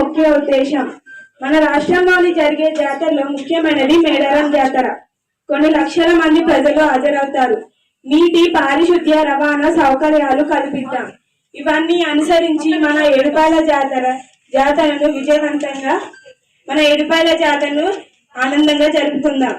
ముఖ్య ఉద్దేశం. మన రాష్ట్రంలోని జరిగే జాతరలో ముఖ్యమైనది మేడారం జాతర. కొన్ని లక్షల మంది ప్రజలు హాజరవుతారు. నీటి పారిశుద్ధ్య రవాణా సౌకర్యాలు కల్పిద్దాం. ఇవన్నీ అనుసరించి మన ఏడుపాయల జాతర జాతరను విజయవంతంగా మన ఏడుపాయల జాతరను ఆనందంగా జరుపుకుందాం.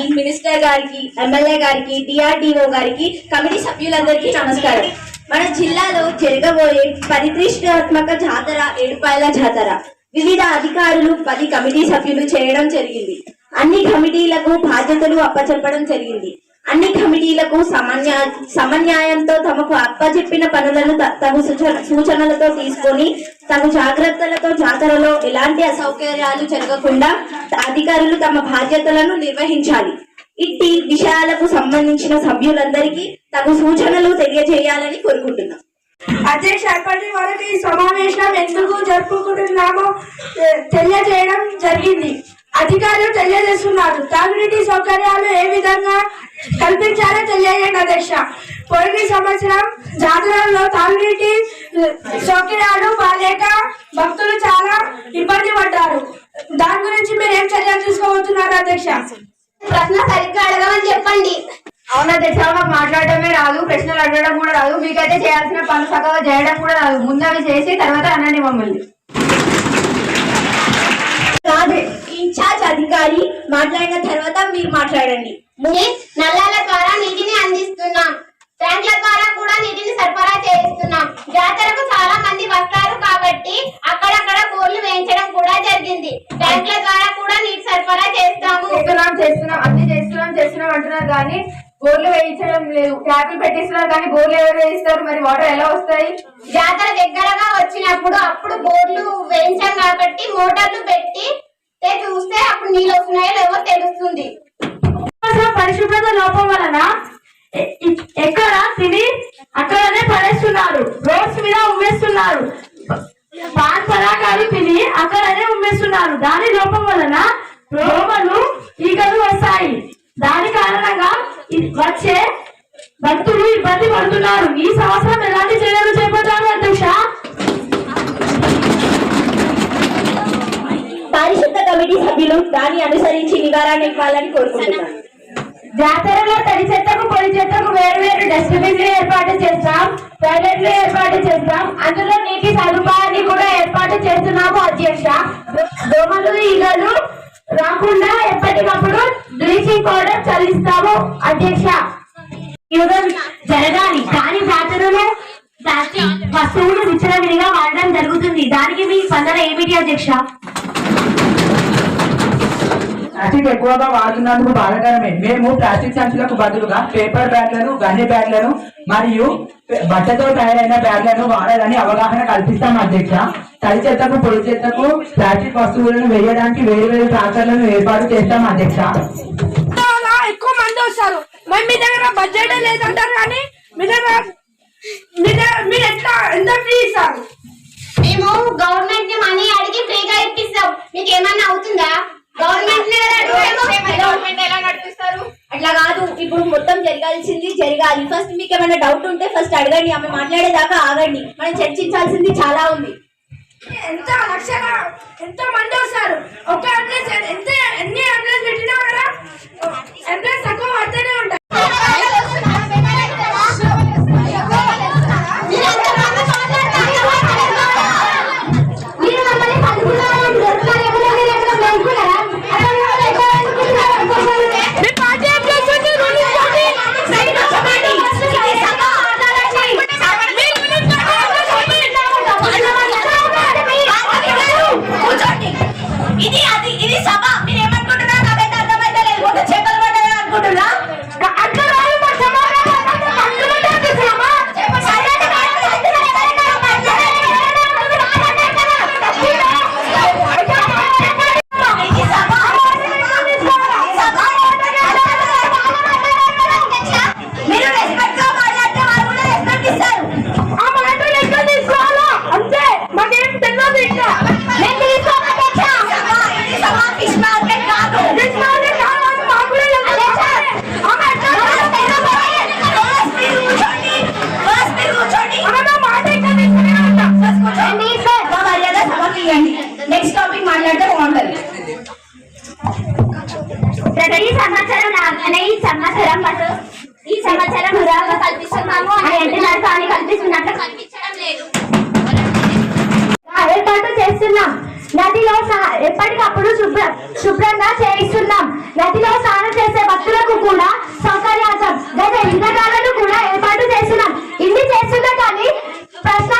ఈ మినిస్టర్ గారికి ఎమ్మెల్యే గారికి డిఆర్డిఓ గారికి కమిటీ సభ్యులందరికీ నమస్కారం. మన జిల్లాలో జరగబోయే పరిదృష్టాత్మక జాతర ఏడుపాయల జాతర. వివిధ అధికారులు పది కమిటీ సభ్యులు చేయడం జరిగింది. అన్ని కమిటీలకు బాధ్యతలు అప్పచెప్పడం జరిగింది. అన్ని కమిటీలకు సమన్వయ సమన్యాయంతో తమకు అప్పచెప్పిన పనులను త- తగు సూచన- సూచనలతో తీసుకొని తగు జాగ్రత్తలతో జాతరలో ఎలాంటి అసౌకర్యాలు జరగకుండా అధికారులు తమ బాధ్యతలను నిర్వహించాలి. ఇట్టి విషయాలకు సంబంధించిన సభ్యులందరికీ తగు సూచనలు తెలియజేయాలని కోరుకుంటున్నాం. అధ్యక్ష అప్పటి వరకు ఈ సమావేశం ఎందుకు జరుపుకుంటున్నామో తెలియజేయడం జరిగింది. అధికారులు తెలియజేస్తున్నారు. తాగునీటి సౌకర్యాలు ఏ విధంగా కల్పించాలో తెలియజేయండి అధ్యక్ష. పోయిన సంవత్సరం జాతరలో తాగునీటి సౌకర్యాలు బాలేక భక్తులు చాలా ఇబ్బంది పడ్డారు. దాని గురించి మీరు ఏం చర్యలు తీసుకోబోతున్నారు అధ్యక్ష? ప్రశ్న సరిగ్గా అడగమని చెప్పండి. అవునా తెచ్చా మాకు మాట్లాడటమే రాదు ప్రశ్నలు అడగడం కూడా రాదు. మీకైతే చేయాల్సిన పనులు చక్కగా చేయడం కూడా రాదు. ముందు అవి చేసి తర్వాత అనండి మమ్మల్ని. కాదు ఇన్ఛార్జ్ అధికారి మాట్లాడిన తర్వాత మీరు మాట్లాడండి. నల్లాల ద్వారా నీటిని అందిస్తున్నాం. ట్యాంకుల ద్వారా కూడా నీటిని సరఫరా చేయిస్తున్నాం. జాతరకు చాలా మంది వస్తారు కాబట్టి అక్కడక్కడ బోర్లు వేయించడం కూడా జరిగింది. ట్యాంకుల ద్వారా కూడా నీటి సరఫరా చేస్తాము. చేస్తున్నాం చేస్తున్నాం అన్ని చేస్తున్నాం చేస్తున్నాం అంటున్నారు కానీ బోర్లు వేయించడం లేదు. ట్యాపులు పెట్టిస్తున్నారు కానీ బోర్లు ఎవరు వేయిస్తారు? మరి వాటర్ ఎలా వస్తాయి? జాతర దగ్గరగా వచ్చినప్పుడు అప్పుడు బోర్లు వేయించాం కాబట్టి మోటార్లు పెట్టి చూస్తే అప్పుడు నీళ్ళు వస్తున్నాయో లేవో తెలుస్తుంది. పరిశుభ్రత లోపం వలన ఎక్కడ తిని అక్కడనే పడేస్తున్నారు. రోడ్స్ మీద ఉమ్మేస్తున్నారు. పాన్ పరాకాలు తిని అక్కడనే ఉమ్మేస్తున్నారు. దాని లోపం వలన రోమలు ఈగలు వస్తాయి. వచ్చే భక్తులు ఇబ్బంది పడుతున్నారు. ఈ సంవత్సరం ఎలాంటి చర్యలు చేపట్టారు అధ్యక్ష? పారిశుద్ధ కమిటీ సభ్యులు దాన్ని అనుసరించి నివారణ ఇవ్వాలని కోరుకుంటున్నాను. జాతరలో తడి చెత్తకు పొడి చెత్తకు వేరు వేరు డస్ట్బిన్లు ఏర్పాటు చేస్తాం టాయిలెట్లు ఏర్పాటు చేస్తాం. అందులో నీటి సదుపాయాన్ని కూడా ఏర్పాటు చేస్తున్నాము అధ్యక్ష. దోమలు ఈగలు రాకుండా ఎప్పటికప్పుడు బ్లీచింగ్ పౌడర్ చల్లిస్తాము. అధ్యక్ష యుగం జరగాలి. కానీ జాతరలో ప్లాస్టిక్ వస్తువులు విచ్చలవిడిగా వాడడం జరుగుతుంది. దానికి మీ స్పందన ఏమిటి అధ్యక్ష? ప్లాస్టిక్ ఎక్కువగా వాడుతున్నందుకు బాధకరమే. మేము ప్లాస్టిక్ సంచులకు బదులుగా పేపర్ బ్యాగ్లను గన్ని బ్యాగ్లను మరియు బట్టతో తయారైన బ్యాగ్లను వాడాలని అవగాహన కల్పిస్తాం అధ్యక్ష. తడి చెత్తకు పొడి చెత్తకు ప్లాస్టిక్ వస్తువులను వేయడానికి వేరు వేరు ట్రాక్టర్లను ఏర్పాటు చేస్తాం అధ్యక్ష. చాలా ఎక్కువ మంది వస్తారు. మరి మీ దగ్గర బడ్జెట్ లేదంటారు కానీ మీ దగ్గర మీరు ఎంత ఫ్రీ ఇస్తారు? మేము గవర్నమెంట్ని మనీ అడిగి ఫ్రీగా ఇప్పిస్తాం. మీకు ఏమన్నా అవుతుందా? గవర్నమెంట్ గవర్నమెంట్ ఎలా నడిపిస్తారు? అట్లా కాదు. ఇప్పుడు మొత్తం జరగాల్సింది జరగాలి. ఫస్ట్ మీకు ఏమైనా డౌట్ ఉంటే ఫస్ట్ అడగండి ఆమె మాట్లాడేదాకా ఆగండి. మనం చర్చించాల్సింది చాలా ఉంది. ఎంత లక్షల ఎంతో మంది వస్తారు? ఒక అంబులెన్స్ ఎంత ఎన్ని అంబులెన్స్ పెట్టినా కూడా అంబులెన్స్ తక్కువ పడుతూనే ఉంటాయి. ఎప్పటికప్పుడు శుభ్ర శుభ్రంగా చేయిస్తున్నాం. నదిలో స్నానం చేసే భక్తులకు కూడా సౌకర్యార్థం. గత ఇంద్రకాలను కూడా ఏర్పాటు చేస్తున్నాం. ఇన్ని చేస్తున్నా కానీ ప్రశ్న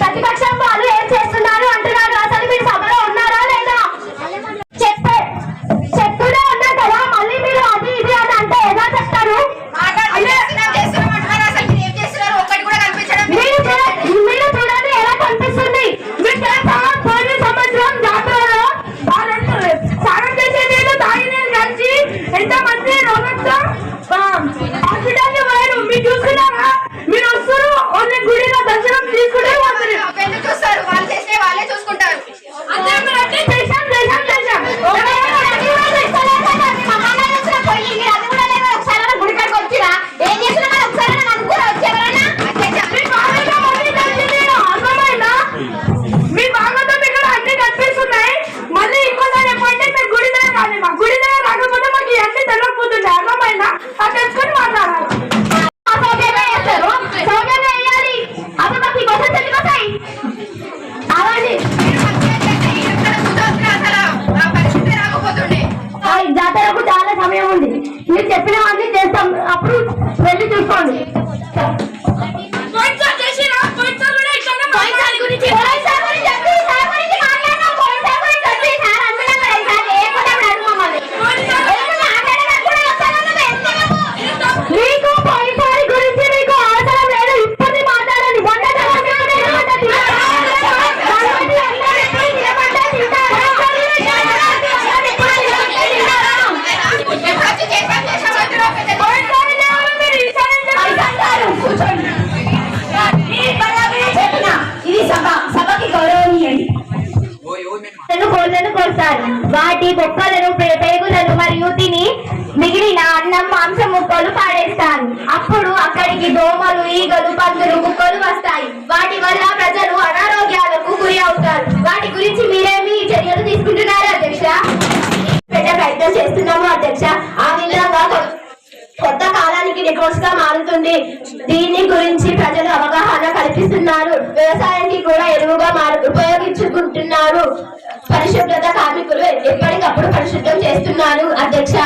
ప్రతిపక్షం వాళ్ళు ఏం చేస్తున్నారు అంటున్నారు. కాలానికి గా మారుతుంది. దీని గురించి ప్రజలు అవగాహన కల్పిస్తున్నారు. వ్యవసాయానికి కూడా ఎరువుగా మారు ఉపయోగించుకుంటున్నారు. పరిశుభ్రత కార్మికులు ఎప్పటికప్పుడు పరిశుభ్రం చేస్తున్నారు. అధ్యక్ష.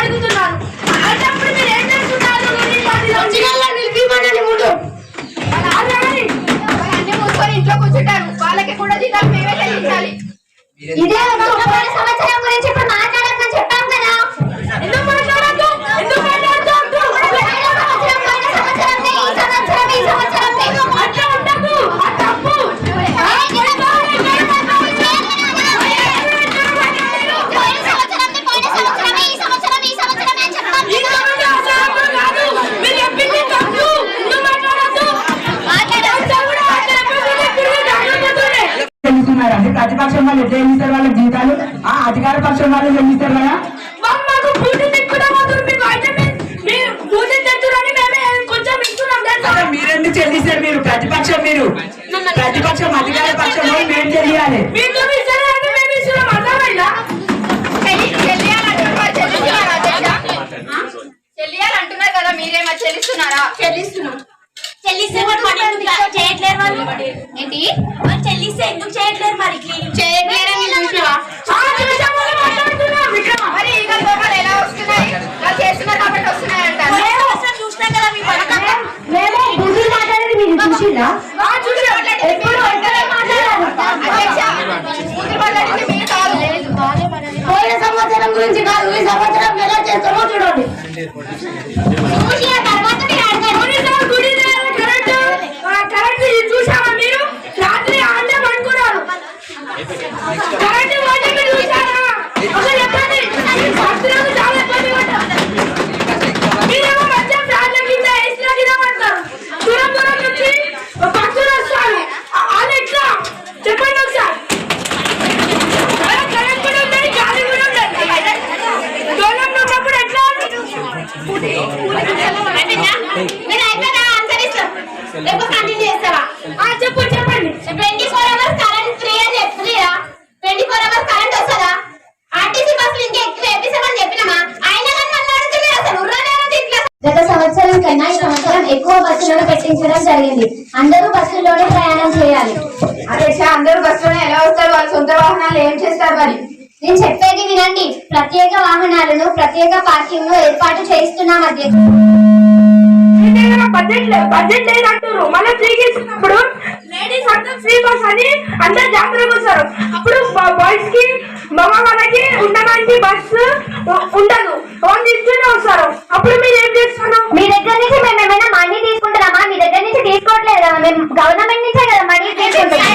అడుగుతున్నాను అన్ని మూసుకొని వాళ్ళకి కూడా జీతాలు మేమే చెల్లించాలి ఇదే పోయిన సంవత్సరం గురించి ఇప్పుడు మాట్లాడమని చెప్పాం Gracias. ఆ, చెప్పు చెప్పండి. Twenty four hours current free అని ట్వంటీ ఫోర్ అవర్స్ కరెంట్ వస్తుందా? ఆర్టీసీ బస్సులు ఇంకా ఎక్కువ వేపిస్తామని చెప్పినామా? అయినా కానీ నన్ను అడుగుతున్నారు అసలు. ఉర్రానే ఉంది ఇట్లా. గత సంవత్సరం కన్నా ఈ సంవత్సరం ఎక్కువ బస్సులను పెట్టించడం జరిగింది. అందరూ బస్సుల్లోనే ప్రయాణం చేయాలి. అధ్యక్ష అందరూ బస్సులోనే ఎలా వస్తారు? వాళ్ళ సొంత వాహనాలు ఏం చేస్తారు మరి? నేను చెప్పేది వినండి. ప్రత్యేక వాహనాలను ప్రత్యేక పార్కింగ్ను ఏర్పాటు చేయిస్తున్నాం అధ్యక్ష బడ్జెట్ లేదు బడ్జెట్ లేదు అంటారు మళ్ళీ ఫ్రీగా ఇచ్చినప్పుడు లేడీస్ అంతా ఫ్రీ బస్ అని అందరు జాగ్రత్తగా వస్తారు. అప్పుడు బాయ్స్కి మగ వాళ్ళకి ఉండడానికి బస్సు ఉండదు. ఓన్ తీసుకునే వస్తారు. అప్పుడు మీరు ఏం చేస్తారు? మీ దగ్గర నుంచి మేము ఏమైనా మనీ తీసుకుంటున్నామా? మీ దగ్గర నుంచి తీసుకోవట్లేదు? కదా మేము గవర్నమెంట్ నుంచే కదా మనీ తీసుకుంటాం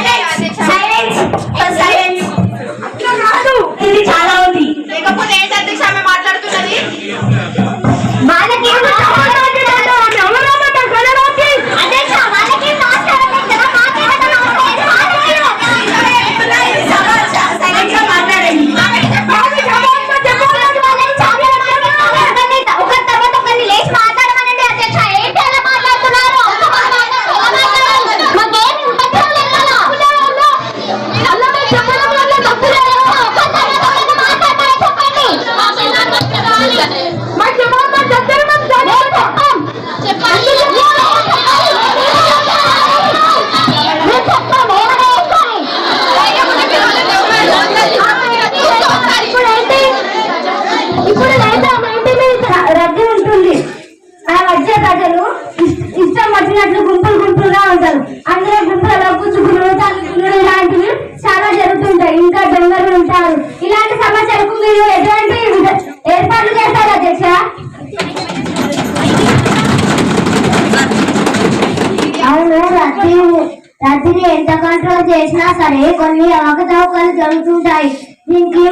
చేసినా సరే కొన్ని అవకతవకలు జరుగుతుంటాయి. దీనికి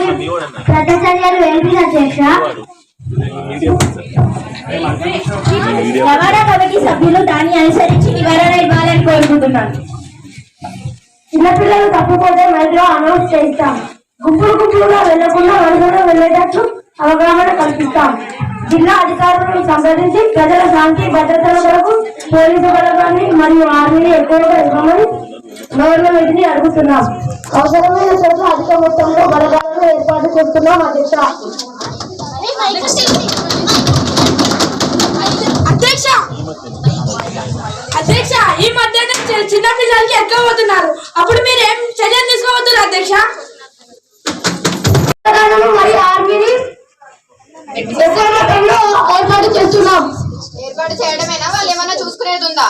ప్రతి చర్యలు ఏంటి అధ్యక్ష? రవాణా కమిటీ సభ్యులు దాన్ని అనుసరించి నివారణ ఇవ్వాలని కోరుకుంటున్నాను. చిన్నపిల్లలు తప్పిపోతే మైక్లో అనౌన్స్ చేస్తాం గుంపులు గుంపులుగా వెళ్ళకుండా వరుసగా వెళ్ళేటట్లు అవగాహన కల్పిస్తాం. జిల్లా అధికారులను సంప్రదించి ప్రజల శాంతి భద్రతల కొరకు పోలీసు బలగాన్ని మరియు ఆర్మీని ఎక్కువగా ఇవ్వమని గవర్నమెంట్ అడుగుతున్నాం. అవసరమైన చోట్ల అధిక మొత్తంలో బలగాలను ఏర్పాటు చేస్తున్నాం అధ్యక్ష. అధ్యక్ష! అధ్యక్ష ఈ మధ్య చిన్న పిల్లలకి ఎక్కువ పోతున్నారు? అప్పుడు మీరు ఏం చర్యలు తీసుకోబోతున్నారు అధ్యక్ష? ఆర్మీని ఏర్పాటు చేస్తున్నాం? ఏర్పాటు చేయడమేనా? వాళ్ళు ఏమైనా చూసుకునేది ఉందా?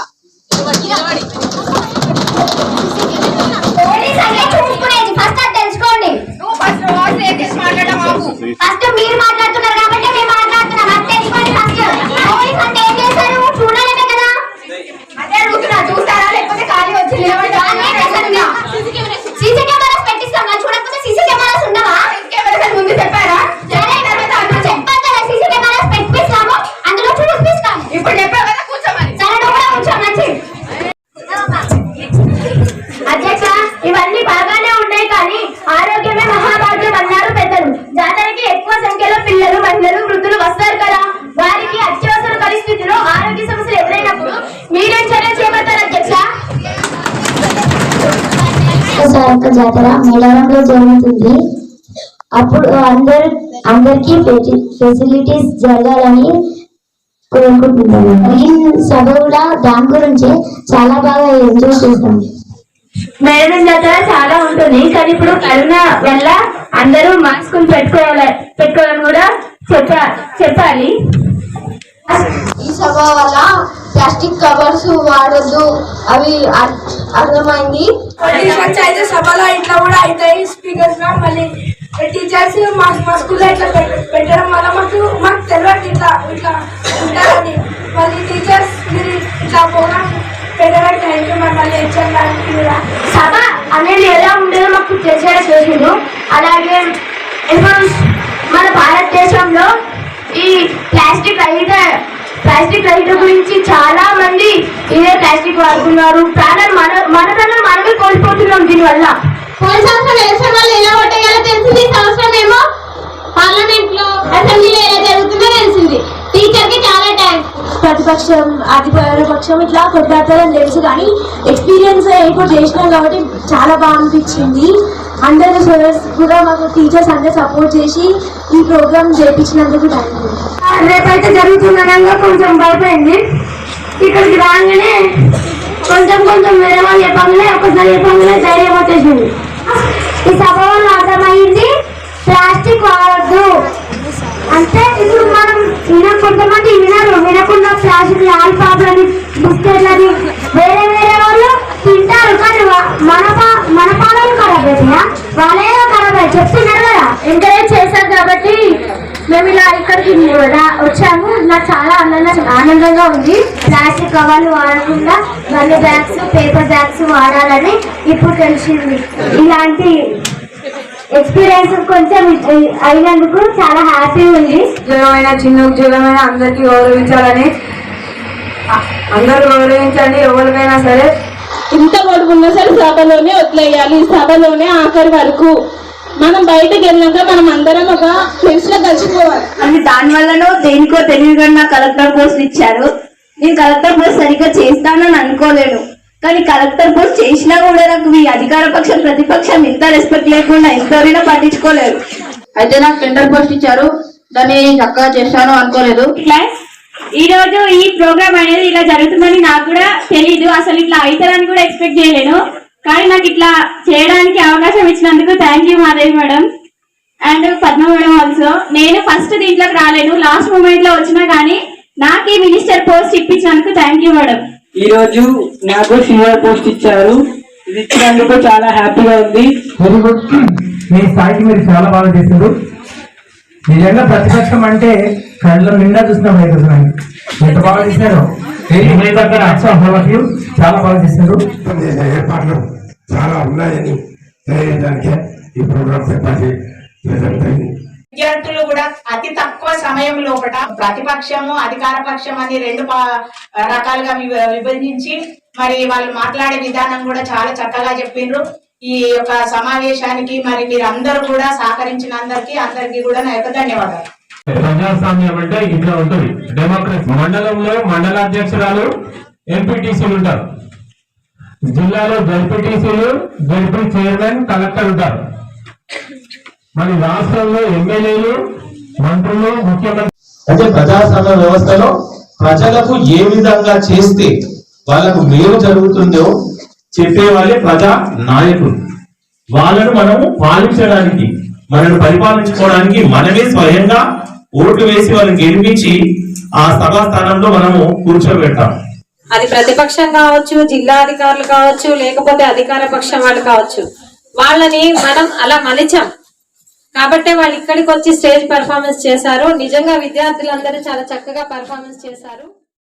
ఫస్ట్ వాయిస్ రేట్ చేసి మాట్లాడడం ఆపు ఫస్ట్ మీరు మాట్లాడుతున్నారు కాబట్టి మేము మాట్లాడుతున్నాం. అది తెలుసుకోండి ఫస్ట్. పోలీస్ అంటే ఏం చేస్తారు చూడలేమే కదా? అదే అడుగుతున్నా చూస్తారా? లేకపోతే ఖాళీ వచ్చి నిలబడ్డా జాతర మేడారంలో జరుగుతుంది. అప్పుడు అందరు అందరికీ ఫెసిలిటీస్ జరగాలని కోరుకుంటున్నాను. ఈ సభ కూడా దాని గురించి చాలా బాగా ఎంజాయ్ చేస్తాం మేడం జాతర చాలా ఉంటుంది కానీ ఇప్పుడు కరోనా వల్ల అందరూ మాస్క్ పెట్టుకోవాలి పెట్టుకోవాలని కూడా చెప్ప చెప్పాలి. ఈ సభ వల్ల ప్లాస్టిక్ కవర్స్ వాడొద్దు. అవి అర్థమైంది? పంచాయతీ సభలో ఇట్లా కూడా అవుతాయి స్పీకర్స్ మళ్ళీ టీచర్స్ మా మా స్కూల్లో ఇట్లా పెట్- పెట్టడం వల్ల మాకు మాకు తెలియదు ఇట్లా ఇట్లా ఉంటారని. మళ్ళీ టీచర్స్ మీరు ఇట్లా ప్రోగ్రామ్ యూ మళ్ళీ హెచ్ఎం గారికి కూడా. సభ అనేది ఎలా ఉండేదో మాకు తెలిసేలా చేసిండు. అలాగే మన భారతదేశంలో ఈ ప్లాస్టిక్ రహిత ప్లాస్టిక్ రైతుల గురించి చాలా మంది ఇదే ప్లాస్టిక్ వాడుతున్నారు. ప్రాణాలు మన మన ప్రాణాలు మనమే కోల్పోతున్నాం దీనివల్ల. పోయిన సంవత్సరం ఎలక్షన్ వాళ్ళు ఎలా ఓటేయాలో తెలిసింది ఈ సంవత్సరం ఏమో పార్లమెంట్లో అసెంబ్లీలో ఎలా జరుగుతుందో తెలిసింది. టీచర్కి చాలా థ్యాంక్స్ ప్రతిపక్షం అధికార పక్షం ఇట్లా కొట్లాడతారని తెలుసు కానీ ఎక్స్పీరియన్స్ ఇప్పుడు చేసినాం కాబట్టి చాలా బాగా అనిపించింది. అందరు సార్స్ కూడా మాకు టీచర్స్ అందరు సపోర్ట్ చేసి ఈ ప్రోగ్రామ్ చేయించినందుకు థ్యాంక్ యూ రేపైతే జరుగుతుందనగా కొంచెం భయపడింది. ఇక్కడికి రాగానే కొంచెం కొంచెం వేరే వాళ్ళు చెప్పగానే ఒకసారి చెప్పగానే ధైర్యం వచ్చేసింది. ప్లాస్టిక్ లాలిపాపులని బిస్కెట్లని వేరే వేరే వాళ్ళు తింటారు. కానీ మన పా- మన పాలలు ఖరాబ్ అవుతాయా వాళ్ళే ఖరాబ్ అయ్యి చెప్తున్నారు కదా. ఎంకరేజ్ చేశారు కాబట్టి మేము ఇలా ఇక్కడికి వచ్చాము. నాకు చాలా ఆనందంగా ఆనందంగా ఉంది. ప్లాస్టిక్ కవర్లు వాడకుండా మళ్ళీ బ్యాగ్స్ పేపర్ బ్యాగ్స్ వాడాలని ఇప్పుడు తెలిసింది. ఇలాంటి ఎక్స్పీరియన్స్ కొంచెం అయినందుకు చాలా హ్యాపీ ఉంది. ఉద్యోగమైన చిన్న ఉద్యోగమైన అందరికీ గౌరవించాలని అందరూ గౌరవించండి ఎవరికైనా సరే. ఇంత పొడుగున్నా సరే సభలోనే వదిలేయాలి సభలోనే ఆఖరి వరకు. మనం బయటకు వెళ్ళాక మనం అందరం ఒక ఫ్రెండ్స్లో కలిసిపోవాలి. అని దాని వల్లనో దేనికో తెలియదు నాకు కలెక్టర్ పోస్ట్ ఇచ్చారు. నేను కలెక్టర్ పోస్ట్ సరిగ్గా చేస్తానని అనుకోలేను. కానీ కలెక్టర్ పోస్ట్ చేసినా కూడా నాకు మీ అధికార పక్షం ప్రతిపక్షం ఇంత రెస్పెక్ట్ లేకుండా ఎంతవరైనా పట్టించుకోలేరు అయితే నాకు టెండర్ పోస్ట్ ఇచ్చారు. దాన్ని చక్కగా చేస్తాను అనుకోలేదు. క్లాస్ ఈ రోజు ఈ ప్రోగ్రామ్ అనేది ఇలా జరుగుతుందని నాకు కూడా తెలీదు. అసలు ఇట్లా అవుతారని కూడా ఎక్స్పెక్ట్ చేయలేను. కానీ నాకు ఇట్లా చేయడానికి అవకాశం ఇచ్చినందుకు thank you Madevi madam. And Padma madam also నేను ఫస్ట్ దీంట్లోకి రాలేను లాస్ట్ మూమెంట్లో వచ్చినా కానీ నాకు ఈ మినిస్టర్ పోస్ట్ ఇప్పించినందుకు థ్యాంక్ యూ మేడం. ఈ రోజు నాకు సీనియర్ పోస్ట్ ఇచ్చారు. ఇది ఇచ్చినందుకు చాలా హ్యాపీగా ఉంది. వెరీ గుడ్ మీ స్థాయికి మీరు చాలా బాగా చేశారు. నిజంగా ప్రతిపక్షం అంటే కళ్ళ నిండా చూస్తున్నాం రైతులని ఎంత బాగా చేశారు చాలా బాగా చేశారు ఏర్పాట్లు చాలా ఉన్నాయని తెలియజేయడానికి ఈ ప్రోగ్రాం ఏర్పాటు చేయడం జరిగింది. విద్యార్థులు కూడా అతి తక్కువ సమయం లోపల ప్రతిపక్షము అధికార పక్షం అని రెండు రకాలుగా విభ- విభజించి మరి వాళ్ళు మాట్లాడే విధానం కూడా చాలా చక్కగా చెప్పిండ్రు. ఈ యొక్క సమావేశానికి మరి మీరు అందరూ కూడా సహకరించిన అందరికీ అందరికీ కూడా నా యొక్క ధన్యవాదాలు. ప్రజాస్వామ్యం అంటే ఇట్లా ఉంటుంది. డెమోక్రసీ మండలంలో మండల అధ్యక్షురాలు ఎంపీటీసీలు ఉంటారు. జిల్లాలో జడ్పీటీసీలు జడ్పీ చైర్మన్ కలెక్టర్ ఉంటారు. మరి రాష్ట్రంలో ఎమ్మెల్యేలు మంత్రులు ముఖ్యమంత్రి అంటే ప్రజాస్వామ్య వ్యవస్థలో ప్రజలకు ఏ విధంగా చేస్తే వాళ్ళకు మేలు జరుగుతుందో చెప్పే వాళ్ళే ప్రజా నాయకులు. వాళ్ళను మనము పాలించడానికి మనను పరిపాలించుకోవడానికి మనమే స్వయంగా ఓట్లు వేసి వాళ్ళని గెలిపించి ఆ సభా స్థానంలో మనము కూర్చోబెడతాం. అది ప్రతిపక్షం కావచ్చు జిల్లా అధికారులు కావచ్చు లేకపోతే అధికార పక్షం వాళ్ళు కావచ్చు. వాళ్ళని మనం అలా మలిచాం. కాబట్టే వాళ్ళు ఇక్కడికి వచ్చి స్టేజ్ పెర్ఫార్మెన్స్ చేశారు. నిజంగా విద్యార్థులందరూ చాలా చక్కగా పెర్ఫార్మెన్స్ చేశారు.